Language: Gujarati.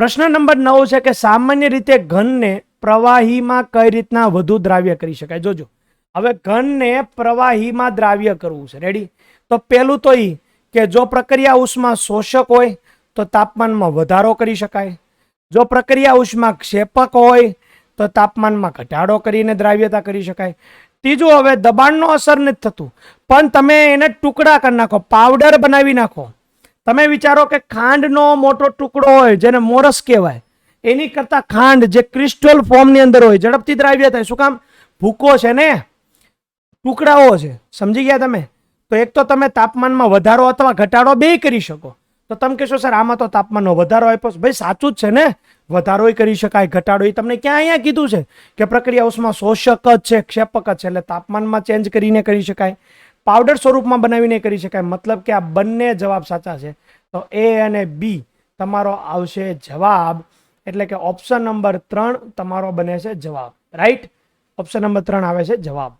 પ્રશ્ન નંબર નવ છે કે સામાન્ય રીતે ઘનને પ્રવાહીમાં કઈ રીતના વધુ દ્રાવ્ય કરી શકાય? જોજો. હવે ઘનને પ્રવાહીમાં દ્રાવ્ય કરવું છે. રેડી તો પહેલું તો એ કે જો પ્રક્રિયા ઉષ્મા શોષક હોય, તો તાપમાનમાં વધારો કરી શકાય. જો પ્રક્રિયા ઉષ્મા ક્ષેપક હોય, તો તાપમાનમાં ઘટાડો કરીને દ્રાવ્યતા કરી શકાય. ત્રીજું, હવે દબાણનો અસર નથી થતું. પણ તમે એને ટુકડા કરી નાખો પાવડર બનાવી નાખો. તમે વિચારો કે ખાંડનો મોટો ટુકડો હોય, જેને મોરસ કહેવાય, એની કરતાં ખાંડ જે ક્રિસ્ટલ ફોર્મની અંદર હોય, ઝડપથી દ્રાવ્ય થાય. શું કામ? ભૂકો છે ને? ટુકડાઓ છે. સમજી ગયા તમે? તો એક તો તમે તાપમાનમાં વધારો અથવા ઘટાડો બે કરી શકો. તો તમે કહેશો, સર, આમાં તો તાપમાનનો વધારો આપ્યો ભાઈ, સાચું જ છે ને? વધારોય કરી શકાય, ઘટાડો, એ તમને ક્યાં અહીંયા કીધું છે? કે પ્રક્રિયા ઉષ્મા શોષક જ છે, ક્ષેપક જ છે. એટલે તાપમાનમાં ચેન્જ કરીને કરી શકાય. પાવડર સ્વરૂપમાં બનાવીને કરી શકાય. મતલબ કે આ બંને જવાબ સાચા છે. તો એ અને બી તમારો આવશે જવાબ. એટલે કે ઓપ્શન નંબર ત્રણ તમારો બને છે જવાબ. રાઈટ ઓપ્શન નંબર ત્રણ આવે છે જવાબ.